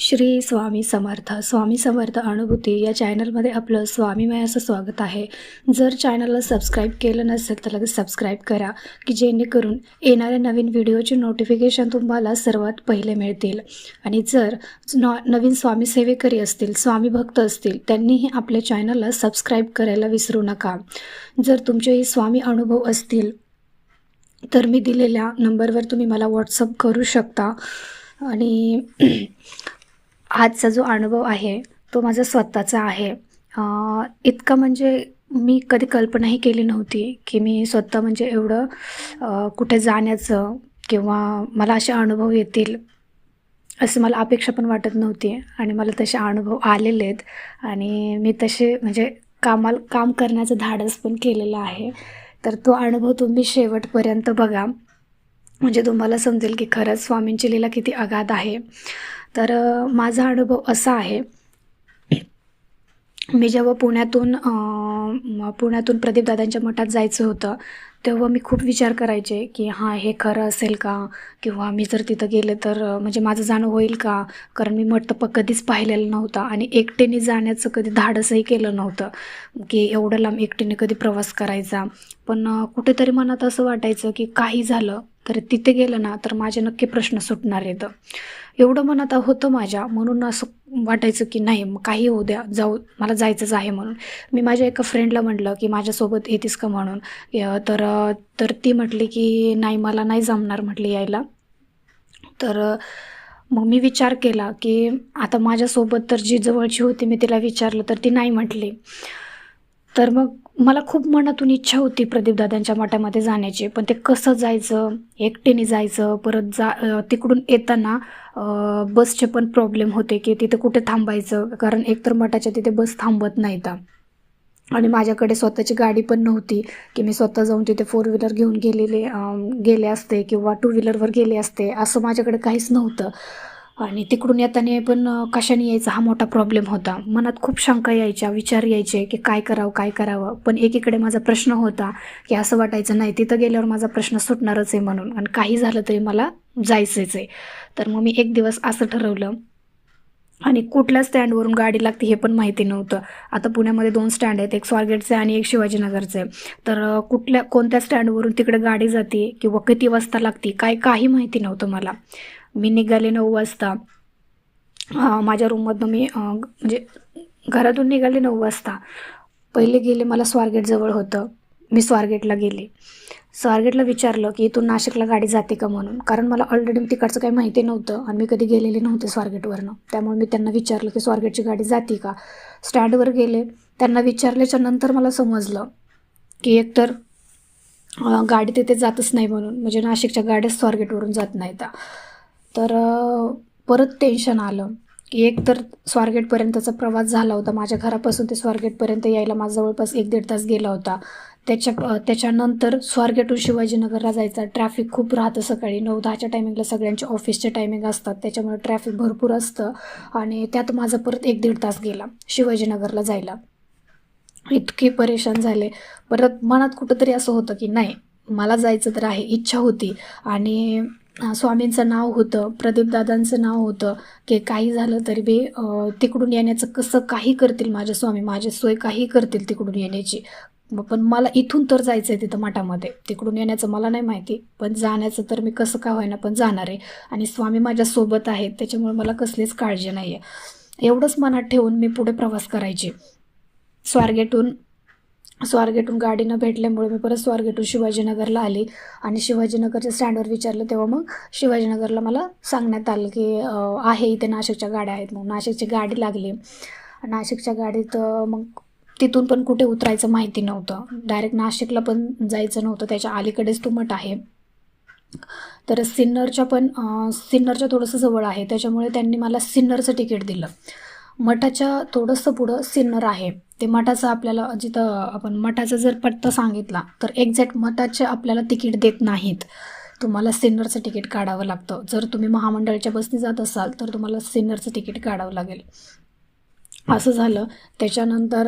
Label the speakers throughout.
Speaker 1: श्री स्वामी समर्थ. स्वामी समर्थ अनुभूती या चॅनलमध्ये आपलं स्वामीमय असं स्वागत आहे. जर चॅनलला सबस्क्राईब केलं नसेल तर लगेच सबस्क्राईब करा की जेणेकरून येणाऱ्या नवीन व्हिडिओचे नोटिफिकेशन तुम्हाला सर्वात पहिले मिळतील. आणि जर नॉ नवीन स्वामी सेवेकरी असतील स्वामी भक्त असतील त्यांनीही आपल्या चॅनलला सबस्क्राईब करायला विसरू नका. जर तुमचेही स्वामी अनुभव असतील तर मी दिलेल्या नंबरवर तुम्ही मला व्हॉट्सअप करू शकता. आणि आजचा जो अनुभव आहे तो माझा स्वतःचा आहे. इतकं इतका म्हणजे मी कधी कल्पनाही केली नव्हती की मी स्वतः म्हणजे एवढं कुठे जाण्याचं किंवा मला असे अनुभव येतील असं मला अपेक्षा पण वाटत नव्हती आणि मला तसे अनुभव आलेले आहेत. आणि मी तसे म्हणजे कामाला काम करण्याचं धाडस पण केलेलं आहे. तर तो अनुभव तुम्ही शेवटपर्यंत बघा. म्हणजे तुम्हाला समजेल की खरंच स्वामींची लीला किती अगाध आहे. तर माझा अनुभव असा आहे. मी जेव्हा पुण्यातून पुण्यातून प्रदीपदादांच्या मठात जायचं होतं तेव्हा मी खूप विचार करायचे की हां हे खरं असेल का? किंवा मी जर तिथं गेले तर म्हणजे माझं जाणं होईल का? कारण मी मठ तर कधीच पाहिलेलं नव्हतं आणि एकटेने जाण्याचं कधी धाडसही केलं नव्हतं की एवढं लांब एकटीने कधी प्रवास करायचा. पण कुठेतरी मनात असं वाटायचं की काही झालं तर तिथे गेलं ना तर माझे नक्की प्रश्न सुटणार आहेत. एवढं मनात होतं माझ्या म्हणून असं वाटायचं की नाही मग काही होऊ द्या जाऊ मला जायचंच आहे म्हणून. मी माझ्या एका फ्रेंडला म्हटलं की माझ्यासोबत येतीस का म्हणून. य- तर तर ती म्हटली की नाही मला नाही जमणार म्हटली यायला. तर मग मी विचार केला की आता माझ्यासोबत तर जी जवळची होती मी तिला विचारलं तर ती नाही म्हटली. तर मग मला खूप मनातून इच्छा होती प्रदीपदादांच्या मठामध्ये जाण्याची पण ते कसं जायचं एकटेने जायचं परत जा तिकडून येताना बसचे पण प्रॉब्लेम होते की तिथे कुठे थांबायचं कारण एकतर मठाच्या तिथे बस थांबत नाहीत. आणि माझ्याकडे स्वतःची गाडी पण नव्हती की मी स्वतः जाऊन तिथे फोर व्हीलर घेऊन गेलेले गेले असते किंवा टू व्हीलरवर गेले असते असं माझ्याकडे काहीच नव्हतं. आणि तिकडून येताना पण कशाने यायचा हा मोठा प्रॉब्लेम होता. मनात खूप शंका यायच्या विचार यायचे की काय करावं काय करावं. पण एकीकडे माझा प्रश्न होता की असं वाटायचं नाही तिथं गेल्यावर माझा प्रश्न सुटणारच आहे म्हणून. आणि काही झालं तरी मला जायचंच आहे. तर मग मी एक दिवस असं ठरवलं. आणि कुठल्या स्टँडवरून गाडी लागते हे पण माहिती नव्हतं. आता पुण्यामध्ये दोन स्टँड आहेत एक स्वारगेटचे आणि एक शिवाजीनगरचे तर कुठल्या कोणत्या स्टँडवरून तिकडे गाडी जाते किंवा किती वाजता लागते काय काही माहिती नव्हतं मला. मी निघाले नऊ वाजता. माझ्या रूममधनं मी म्हणजे घरातून निघाले नऊ वाजता. पहिले गेले मला स्वारगेटजवळ होतं. मी स्वारगेटला गेले. स्वारगेटला विचारलं की इथून नाशिकला गाडी जाते का म्हणून? कारण मला ऑलरेडी तिकडचं काही माहिती नव्हतं आणि मी कधी गेलेले नव्हते स्वारगेटवरनं. त्यामुळे मी त्यांना विचारलं की स्वारगेटची गाडी जाते का? स्टँडवर गेले. त्यांना विचारल्याच्या नंतर मला समजलं की एकतर गाडी तिथे जातच नाही म्हणून. म्हणजे नाशिकच्या गाड्याच स्वारगेटवरून जात नाही नाहीत. तर परत टेन्शन आलं. की एक तर स्वारगेटपर्यंतचा प्रवास झाला होता. माझ्या घरापासून ते स्वारगेटपर्यंत यायला माझा जवळपास एक दीड तास गेला होता. त्याच्या त्याच्यानंतर स्वारगेटहून शिवाजीनगरला जायचा. ट्रॅफिक खूप राहतं सकाळी. नऊ दहाच्या टायमिंगला सगळ्यांचे ऑफिसचे टायमिंग असतात. त्याच्यामुळे ट्रॅफिक भरपूर असतं. आणि त्यात माझा परत एक दीड तास गेला शिवाजीनगरला जायला. इतके परेशान झाले. परत मनात कुठंतरी असं होतं की नाही मला जायचं तर आहे. इच्छा होती. आणि स्वामींचं नाव होतं प्रदीपदादांचं नाव होतं की काही झालं तरी बी तिकडून येण्याचं कसं काही करतील माझे स्वामी माझे सोय काही करतील तिकडून येण्याची. मग पण मला इथून तर जायचं आहे तिथं मठामध्ये. तिकडून येण्याचं मला नाही माहिती पण जाण्याचं तर मी कसं का होईना पण जाणार आहे. आणि स्वामी माझ्यासोबत आहेत त्याच्यामुळे मला कसलीच काळजी नाही आहे एवढंच मनात ठेवून मी पुढे प्रवास करायचे. स्वारगेटहून स्वारगेटून गाडी न भेटल्यामुळे मी परत स्वारगेटून शिवाजीनगरला आली आणि शिवाजीनगरच्या स्टँडवर विचारलं तेव्हा मग शिवाजीनगरला मला सांगण्यात आलं की आहे इथे नाशिकच्या गाड्या आहेत मग नाशिकची गाडी लागली. नाशिकच्या गाडीत मग तिथून पण कुठे उतरायचं माहिती नव्हतं. डायरेक्ट नाशिकला पण जायचं नव्हतं. त्याच्या अलीकडेच तुमट आहे. तर सिन्नरच्या पण सिन्नरच्या थोडंसं जवळ आहे. त्याच्यामुळे त्यांनी मला सिन्नरचं तिकीट दिलं. मठाच्या थोडंसं पुढं सिन्नर आहे. ते मठाचं आपल्याला जिथं आपण मठाचा जर पत्ता सांगितला तर एक्झॅक्ट मठाचे आपल्याला तिकीट देत नाहीत. तुम्हाला सिन्नरचं तिकीट काढावं लागतं. जर तुम्ही महामंडळाच्या बसने जात असाल तर तुम्हाला सिन्नरचं तिकीट काढावं लागेल. असं झालं. त्याच्यानंतर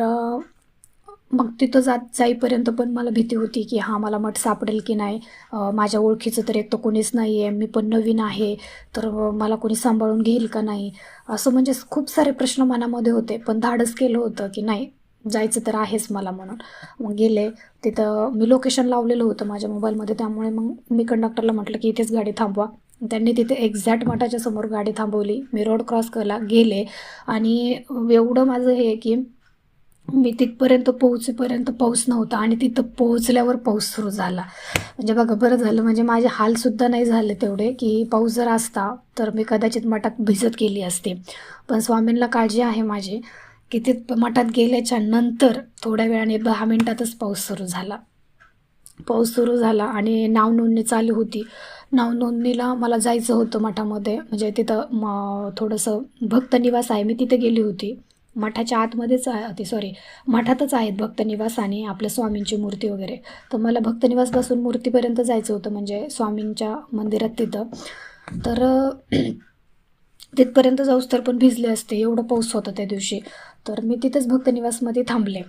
Speaker 1: मग तिथं जात जाईपर्यंत पण मला भीती होती की हां मला मठ सापडेल की नाही? माझ्या ओळखीचं तर एक तर कोणीच नाही आहे मी पण नवीन आहे तर मला कोणी सांभाळून घेईल का नाही? असं म्हणजे खूप सारे प्रश्न मनामध्ये होते पण धाडस केलं होतं की नाही जायचं तर आहेच मला म्हणून. मग गेले तिथं मी लोकेशन लावलेलं होतं माझ्या मोबाईलमध्ये त्यामुळे मग मी कंडक्टरला म्हटलं की इथेच गाडी थांबवा. त्यांनी तिथे एक्झॅक्ट मठाच्या समोर गाडी थांबवली. मी रोड क्रॉस केला गेले आणि एवढं माझं हे की मी तिथपर्यंत पोहोचेपर्यंत पाऊस नव्हता आणि तिथं पोहोचल्यावर पाऊस सुरू झाला. म्हणजे बघा बरं झालं. म्हणजे माझे हालसुद्धा नाही झाले तेवढे की पाऊस जर असता तर मी कदाचित मठात भिजत गेली असते. पण स्वामींना काळजी आहे माझी की तिथ मठात गेल्याच्यानंतर थोड्या वेळाने दहा मिनटातच पाऊस सुरू झाला. पाऊस सुरू झाला आणि नाव नोंदणी चालू होती. नाव नोंदणीला मला जायचं होतं मठामध्ये. म्हणजे तिथं म थोडंसं भक्त निवास आहे. मी तिथे गेली होती. मठाच्या आतमध्येच आहे ते सॉरी मठातच आहेत भक्तनिवास आणि आपल्या स्वामींची मूर्ती वगैरे. तर मला भक्तनिवासपासून मूर्तीपर्यंत जायचं होतं म्हणजे स्वामींच्या मंदिरात तिथं. तर तिथपर्यंत जाऊस तर पण भिजले असते एवढं पाऊस होता त्या दिवशी. तर मी तिथेच भक्तनिवासमध्ये थांबले.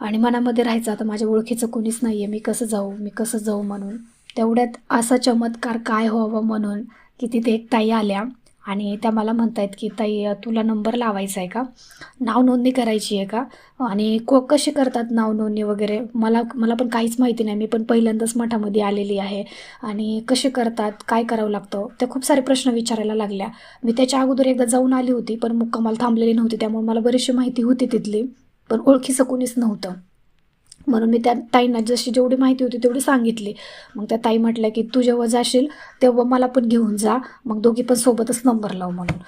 Speaker 1: आणि मनामध्ये राहायचं आता माझ्या ओळखीचं कोणीच नाही आहे मी कसं जाऊ मी कसं जाऊ म्हणून. तेवढ्यात असा चमत्कार काय व्हावं म्हणून की तिथे एक ताई आल्या. आणि त्या मला म्हणतायत की ताई तुला नंबर लावायचा आहे का? नाव नोंदणी करायची आहे का? आणि को कशी करतात नाव नोंदणी वगैरे? मला मला पण काहीच माहिती नाही. मी पण पहिल्यांदाच मठामध्ये आलेली आहे. आणि कसे करतात? काय करावं लागतं? त्या खूप सारे प्रश्न विचारायला लागल्या. मी त्याच्या अगोदर एकदा जाऊन आली होती पण मुक्कामाला थांबलेली नव्हती. त्यामुळे मला बरीचशी माहिती होती तिथली पण ओळखीचं कोणीच नव्हतं. म्हणून मी त्या ताईंना जशी जेवढी माहिती होती तेवढी सांगितली. मग त्या ताई म्हटल्या की तू जेव्हा जाशील तेव्हा मला पण घेऊन जा. मग दोघी पण सोबतच नंबर लाव म्हणून.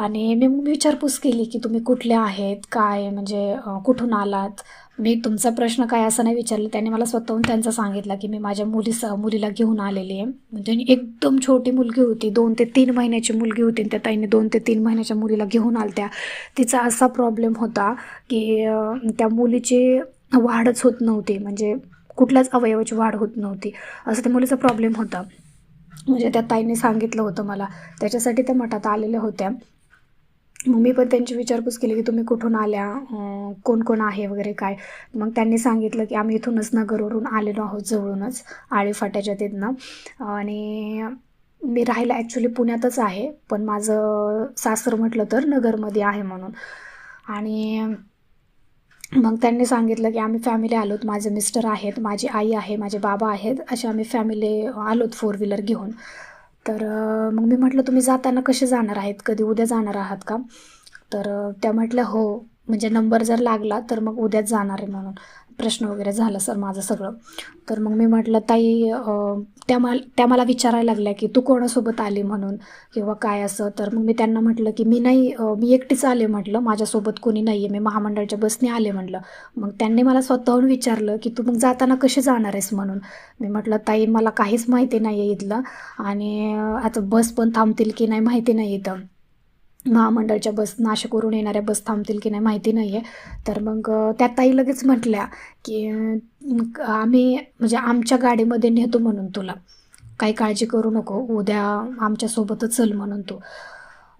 Speaker 1: आणि मी मग विचारपूस केली की तुम्ही कुठले आहेत? काय? म्हणजे कुठून आलात? मी तुमचा प्रश्न काय असं नाही विचारलं. त्याने मला स्वतःहून त्यांचा सांगितला की मी माझ्या मुलीस मुलीला घेऊन आलेली आहे. म्हणजे एकदम छोटी मुलगी होती. दोन ते तीन महिन्याची मुलगी होती आणि त्या ताईने दोन ते तीन महिन्याच्या मुलीला घेऊन आलत्या. तिचा असा प्रॉब्लेम होता की त्या मुलीची वाढच होत नव्हती. म्हणजे कुठल्याच अवयवाची वाढ होत नव्हती. असं त्या मुलीचा प्रॉब्लेम होता. म्हणजे त्या ताईने सांगितलं होतं मला. त्याच्यासाठी त्या मठात आलेल्या होत्या. मग मी पण त्यांची विचारपूस केली की तुम्ही कुठून आल्या? कोण कोण आहे वगैरे काय? मग त्यांनी सांगितलं की आम्ही इथूनच नगरवरून आलेलो आहोत जवळूनच आळीफाट्याच्या तिथनं. आणि मी राहायला ॲक्च्युली पुण्यातच आहे. पण माझं सासर म्हटलं तर नगरमध्ये आहे म्हणून. आणि मग त्यांनी सांगितलं की आम्ही फॅमिली आलोत. माझे मिस्टर आहेत माझी आई आहे माझे बाबा आहेत. असे आम्ही फॅमिली आलोत फोर व्हीलर घेऊन. तर मग मी म्हटलं तुम्ही जाताना कसे जाणार आहेत? कधी उद्या जाणार आहात का? तर त्या म्हटल्या हो. म्हणजे नंबर जर लागला तर मग उद्याच जाणार आहे म्हणून. प्रश्न वगैरे झाला सर माझं सगळं. तर मग मी म्हटलं ताई त्या मला त्या मला विचारायला लागल्या की तू कोणासोबत आली म्हणून किंवा काय असं? तर मग मी त्यांना म्हटलं की मी नाही मी एकटीच आले म्हटलं माझ्यासोबत कोणी नाही आहे मी महामंडळाच्या बसने आले म्हटलं. मग त्यांनी मला स्वतःहून विचारलं की तू मग जाताना कशी जाणार आहेस म्हणून? मी म्हटलं ताई मला काहीच माहिती नाही आहे इथलं आणि आता बस पण थांबतील की नाही माहिती नाही इथं. महामंडळच्या बस नाशिकवरून येणाऱ्या बस थांबतील की नाही माहिती नाही आहे तर मग त्या ताई लगेच म्हटल्या की आम्ही म्हणजे आमच्या गाडीमध्ये नेतो म्हणून तुला. काही काळजी करू नको उद्या आमच्यासोबतच चल म्हणून तू.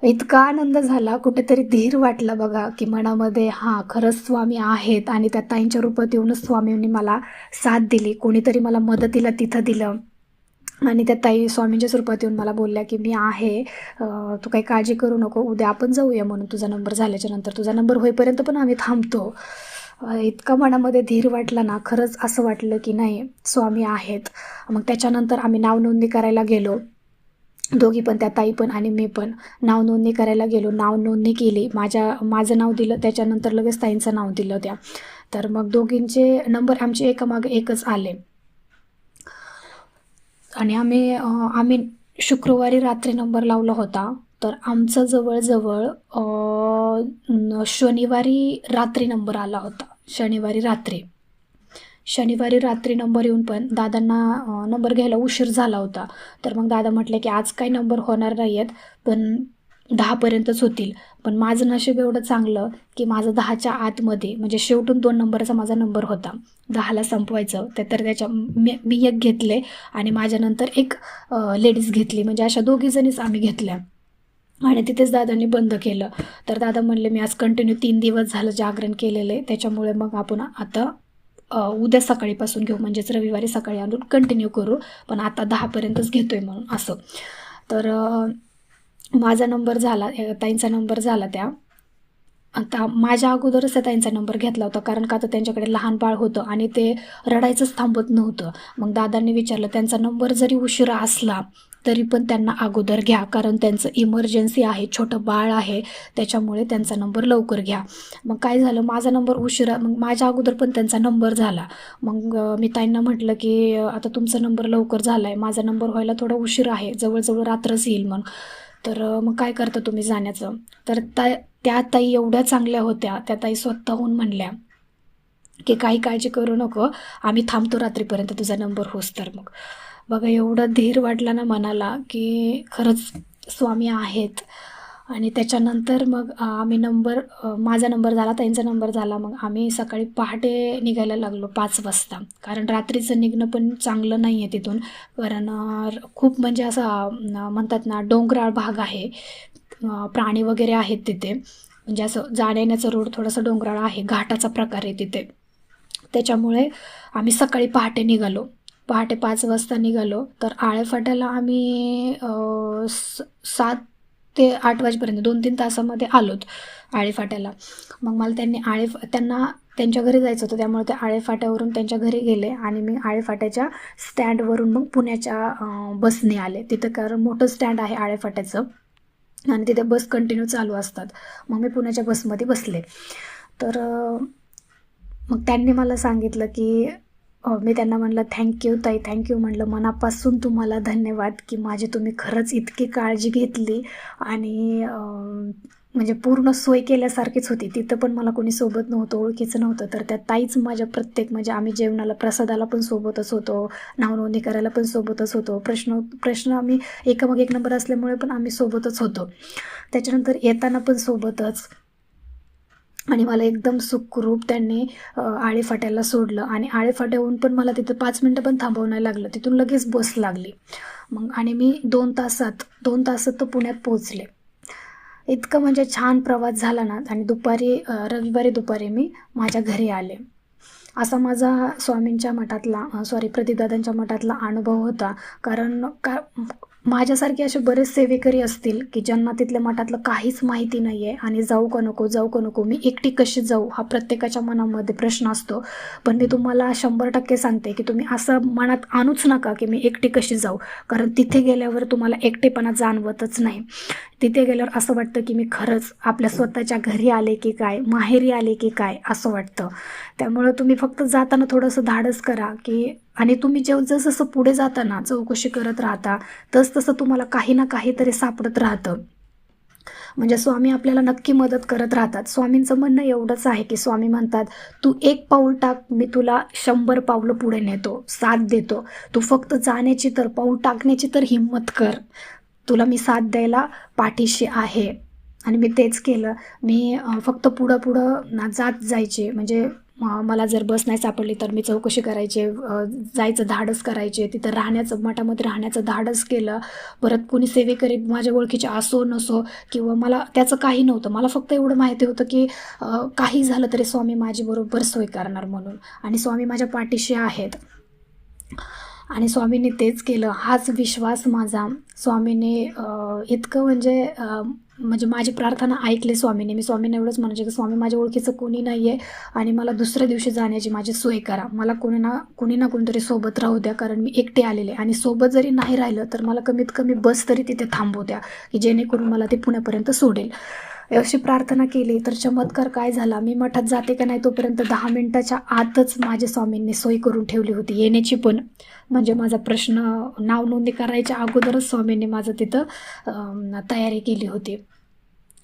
Speaker 1: इतका आनंद झाला कुठेतरी धीर वाटला बघा की मनामध्ये हां खरंच स्वामी आहेत आणि त्या ताईंच्या रूपात येऊनच स्वामींनी मला साथ दिली. कोणीतरी मला मदतीला तिथं दिलं. आणि त्या ताई स्वामींच्या स्वरूपात येऊन मला बोलल्या की मी आहे. तू काही काळजी करू नको. उद्या आपण जाऊया म्हणून तुझा नंबर झाल्याच्यानंतर. तुझा नंबर होईपर्यंत पण आम्ही थांबतो. इतका मनामध्ये धीर वाटला ना खरंच असं वाटलं की नाही स्वामी आहेत. मग त्याच्यानंतर आम्ही नाव नोंदणी करायला गेलो. दोघी पण त्या ताई पण आणि मी पण नाव नोंदणी करायला गेलो. नाव नोंदणी केली. माझ्या माझं नाव दिलं. त्याच्यानंतर लगेच ताईंचं नाव दिलं त्या. तर मग दोघींचे नंबर आमचे एकामागे एकच आले. आणि आम्ही आम्ही शुक्रवारी रात्री नंबर लावला होता. तर आमचं जवळजवळ शनिवारी रात्री नंबर आला होता. शनिवारी रात्री. शनिवारी रात्री नंबर येऊन पण दादांना नंबर घ्यायला उशीर झाला होता. तर मग दादा म्हटले की आज काही नंबर होणार नाही आहेत पण दहापर्यंतच होतील. पण माझं नशीब एवढं चांगलं की माझं दहाच्या आतमध्ये म्हणजे शेवटून दोन नंबरचा माझा नंबर होता. दहाला संपवायचं ते तर त्याच्या मी मी एक घेतले आणि माझ्यानंतर एक लेडीज घेतली. म्हणजे अशा दोघीजणीच आम्ही घेतल्या. आणि तिथेच दादांनी बंद केलं. तर दादा म्हणले मी आज कंटिन्यू तीन दिवस झालं जागरण केलेलं. आहे त्याच्यामुळे मग आपण आता उद्या सकाळीपासून घेऊ. म्हणजेच रविवारी सकाळी आणून कंटिन्यू करू. पण आता दहापर्यंतच घेतो आहे म्हणून असं. तर माझा नंबर झाला ताईंचा नंबर झाला त्या. आता माझ्या अगोदरच त्या ताईंचा नंबर घेतला होता कारण का तर त्यांच्याकडे लहान बाळ होतं आणि ते रडायचंच थांबत नव्हतं. मग दादांनी विचारलं त्यांचा नंबर जरी उशिरा असला तरी पण त्यांना अगोदर घ्या कारण त्यांचं इमर्जन्सी आहे छोटं बाळ आहे त्याच्यामुळे त्यांचा नंबर लवकर घ्या. मग काय झालं माझा नंबर उशिरा मग माझ्या अगोदर पण त्यांचा नंबर झाला. मग मी ताईंना म्हटलं की आता तुमचा नंबर लवकर झाला आहे माझा नंबर व्हायला थोडा उशीर आहे जवळजवळ रात्रच येईल. मग तर मग काय करता तुम्ही जाण्याचं? तर त्या त्या ताई एवढ्या चांगल्या होत्या त्या ताई स्वतःहून म्हणल्या की काही काळजी करू नको आम्ही थांबतो रात्रीपर्यंत तुझा नंबर होस तर मग. बघा एवढं धीर वाटला ना मनाला की खरंच स्वामी आहेत. आणि त्याच्यानंतर मग आम्ही नंबर माझा नंबर झाला त्यांचा नंबर झाला मग आम्ही सकाळी पहाटे निघायला लागलो पाच वाजता. कारण रात्रीचं निघणं पण चांगलं नाही आहे तिथून. कारण खूप म्हणजे असं म्हणतात ना डोंगराळ भाग आहे. प्राणी वगैरे आहेत तिथे. म्हणजे असं जाण्यायेण्याचा रोड थोडासा डोंगराळ आहे. घाटाचा प्रकार आहे तिथे. त्याच्यामुळे आम्ही सकाळी पहाटे निघालो. पहाटे पाच वाजता निघालो. तर आळेफाट्याला आम्ही स सात ते आठ वाजेपर्यंत दोन तीन तासामध्ये आलोत आळेफाट्याला. मग मला त्यांनी आळे त्यांना त्यांच्या घरी जायचं होतं त्यामुळे ते आळेफाट्यावरून त्यांच्या घरी गेले आणि मी आळेफाट्याच्या स्टँडवरून मग पुण्याच्या बसने आले. तिथं कारण मोठं स्टँड आहे आळेफाट्याचं आणि तिथे बस कंटिन्यू चालू असतात. मग मी पुण्याच्या बसमध्ये बसले. तर मग त्यांनी मला सांगितलं की मी त्यांना म्हणलं थँक्यू ताई थँक्यू म्हणलं मनापासून तुम्हाला धन्यवाद की माझी तुम्ही खरंच इतकी काळजी घेतली आणि म्हणजे पूर्ण सोय केल्यासारखीच होती. तिथं पण मला कोणी सोबत नव्हतं ओळखीचं नव्हतं. तर त्या ताईच माझ्या प्रत्येक म्हणजे आम्ही जेवणाला प्रसादाला पण सोबतच होतो नावनोंदणी करायला पण सोबतच होतो. प्रश्न प्रश्न आम्ही एकामागे एक नंबर असल्यामुळे पण आम्ही सोबतच होतो. त्याच्यानंतर येताना पण सोबतच आणि मला एकदम सुखरूप त्यांनी अ, आळेफाट्याला सोडलं. आणि आळेफाट्याहून पण मला तिथं पाच मिनटं पण थांबवं नाही लागलं. तिथून लगेच बस लागली. मग आणि मी दोन तासात दोन तासात तर पुण्यात पोहोचले. इतकं म्हणजे छान प्रवास झाला ना. आणि दुपारी रविवारी दुपारी मी माझ्या घरी आले. असा माझा स्वामींच्या मठातला सॉरी प्रतिदादांच्या मठातला अनुभव होता. कारण का माझ्यासारखे असे बरेच सेवेकरी असतील की ज्यांना तिथल्या मठातलं काहीच माहिती नाही आहे आणि जाऊ का नको जाऊ का नको मी एकटी कशी जाऊ? हा प्रत्येकाच्या मनामध्ये प्रश्न असतो. पण मी तुम्हाला शंभर टक्के सांगते की तुम्ही असं मनात आणूच नका की मी एकटी कशी जाऊ. कारण तिथे गेल्यावर तुम्हाला एकटेपणा जाणवतच नाही. तिथे गेल्यावर असं वाटतं की मी खरंच आपल्या स्वतःच्या घरी आले की काय माहेरी आले की काय असं वाटतं. त्यामुळं तुम्ही फक्त जाताना थोडंसं धाडस करा की आणि तुम्ही जेव जसं पुढे जाताना चौकशी करत राहता तस तसं तुम्हाला काही ना काहीतरी सापडत राहतं. म्हणजे स्वामी आपल्याला नक्की मदत करत राहतात. स्वामींचं म्हणणं एवढंच आहे की स्वामी म्हणतात तू एक पाऊल टाक मी तुला शंभर पावलं पुढे नेतो साथ देतो. तू फक्त जाण्याची तर पाऊल टाकण्याची तर हिंमत कर. तुला मी साथ द्यायला पाठीशी आहे. आणि मी तेच केलं. मी फक्त पुढं पुढं ना जात जायचे. म्हणजे मला जर बस नाही सापडली तर मी चौकशी करायचे जायचं धाडस करायचे. तिथं राहण्याचं मठामध्ये राहण्याचं धाडस केलं. परत कोणी सेवेकरी माझ्या ओळखीचे असो नसो किंवा मला त्याचं काही नव्हतं. मला फक्त एवढं माहिती होतं की काही झालं तरी स्वामी माझी बरोबर सोय करणार म्हणून. आणि स्वामी माझ्या पाठीशी आहेत. आणि स्वामींनी तेच केलं. हाच विश्वास माझा. स्वामीने इतकं म्हणजे म्हणजे माझी प्रार्थना ऐकली स्वामीने. मी स्वामींना एवढंच म्हणायचे की स्वामी माझ्या ओळखीचं कोणी नाही आहे आणि मला दुसऱ्या दिवशी जाण्याची माझी सोय करा. मला कोणी ना कोणी ना कोणीतरी सोबत राहू द्या कारण मी एकटे आलेले आणि सोबत जरी नाही राहिलं तर मला कमीत कमी बस तरी तिथे थांबू द्या की जेणेकरून मला ते पुण्यापर्यंत सोडेल. अशी प्रार्थना केली तर चमत्कार काय झाला? मी मठात जाते का नाही तोपर्यंत दहा मिनिटाच्या आतच माझ्या स्वामींनी सोय करून ठेवली होती येण्याची पण. म्हणजे माझा प्रश्न नाव नोंदणी करायच्या अगोदरच स्वामींनी माझं तिथं तयारी केली होती.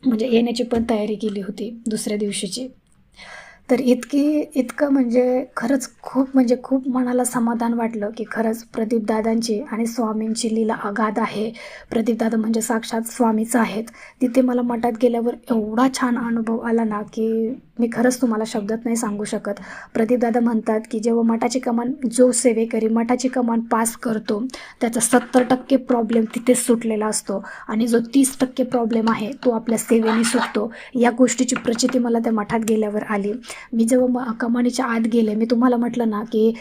Speaker 1: म्हणजे येण्याची पण तयारी केली होती दुसऱ्या दिवशीची. तर इतकी इतकं म्हणजे खरंच खूप म्हणजे खूप मनाला समाधान वाटलं की खरंच प्रदीपदादांची आणि स्वामींची लीला अगाध आहे. प्रदीपदादा म्हणजे साक्षात स्वामीच आहेत. तिथे मला मठात गेल्यावर एवढा छान अनुभव आला ना की मी खरंच तुम्हाला शब्दात नाही सांगू शकत. प्रदीपदादा म्हणतात की जेव्हा मठाची कमान जो सेवेकरी मठाची कमान पास करतो त्याचा सत्तर टक्के प्रॉब्लेम तिथेच सुटलेला असतो. आणि जो तीस टक्के प्रॉब्लेम आहे तो आपल्या सेवेने सुटतो. या गोष्टीची प्रचिती मला त्या मठात गेल्यावर आली. मी जेव्हा कमानीच्या आत गेले मी तुम्हाला म्हटलं ना की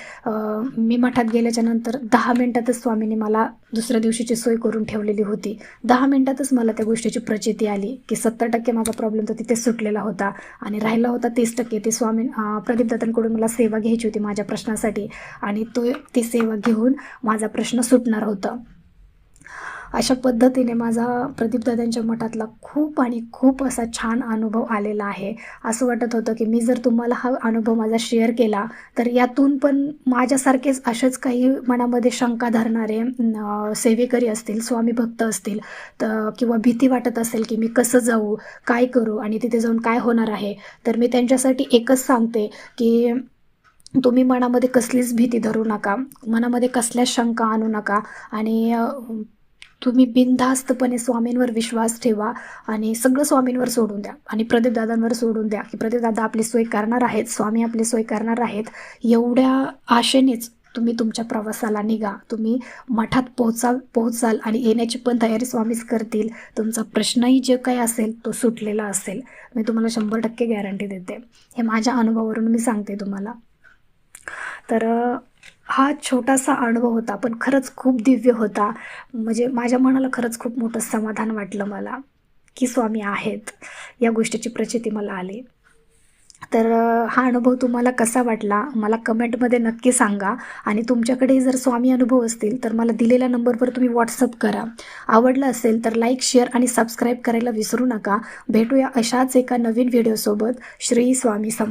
Speaker 1: मी मठात गेल्याच्यानंतर दहा मिनटातच स्वामीने मला दुसऱ्या दिवशीची सोय करून ठेवलेली होती. दहा मिनटातच मला त्या गोष्टीची प्रचिती आली की सत्तर टक्के माझा प्रॉब्लेम तर तिथे सुटलेला होता आणि राहिला होता तीस टक्के. ते स्वामी प्रदीप दत्तांकडून मला सेवा घ्यायची होती माझ्या प्रश्नासाठी आणि तो ती सेवा घेऊन माझा प्रश्न सुटणार होता. अशा पद्धतीने माझा प्रदीपदादांच्या मठातला खूप आणि खूप असा छान अनुभव आलेला आहे. असं वाटत होतं की मी जर तुम्हाला हा अनुभव माझा शेअर केला तर यातून पण माझ्यासारखेच असेच काही मनामध्ये शंका धरणारे सेवेकरी असतील स्वामी भक्त असतील तर किंवा भीती वाटत असेल की मी कसं जाऊ काय करू आणि तिथे जाऊन काय होणार आहे तर मी त्यांच्यासाठी एकच सांगते की तुम्ही मनामध्ये कसलीच भीती धरू नका मनामध्ये कसल्याच शंका आणू नका आणि तुम्ही बिनधास्तपणे स्वामींवर विश्वास ठेवा आणि सगळं स्वामींवर सोडून द्या. आणि प्रदीपदादांवर सोडून द्या की प्रदीपदादा आपली सोय करणार आहेत स्वामी आपली सोय करणार आहेत. एवढ्या आशेनेच तुम्ही तुमच्या प्रवासाला निघा. तुम्ही मठात पोहोचा पोहोचाल आणि येण्याची पण तयारी स्वामीच करतील. तुमचा प्रश्नही जे काही असेल तो सुटलेला असेल. मी तुम्हाला शंभर टक्के गॅरंटी देते. हे माझ्या अनुभवावरून मी सांगते तुम्हाला. तर हा छोटासा अनुभव होता पण खरंच खूप दिव्य होता. म्हणजे माझ्या मनाला खरंच खूप मोठं समाधान वाटलं मला की स्वामी आहेत या गोष्टीची प्रचिती मला आली. तर हा अनुभव तुम्हाला कसा वाटला मला कमेंटमध्ये नक्की सांगा. आणि तुमच्याकडे जर स्वामी अनुभव असतील तर मला दिलेल्या नंबरवर तुम्ही व्हॉट्सअप करा. आवडलं असेल तर लाईक शेअर आणि सबस्क्राईब करायला विसरू नका. भेटूया अशाच एका नवीन व्हिडिओसोबत श्री स्वामी समर्थ.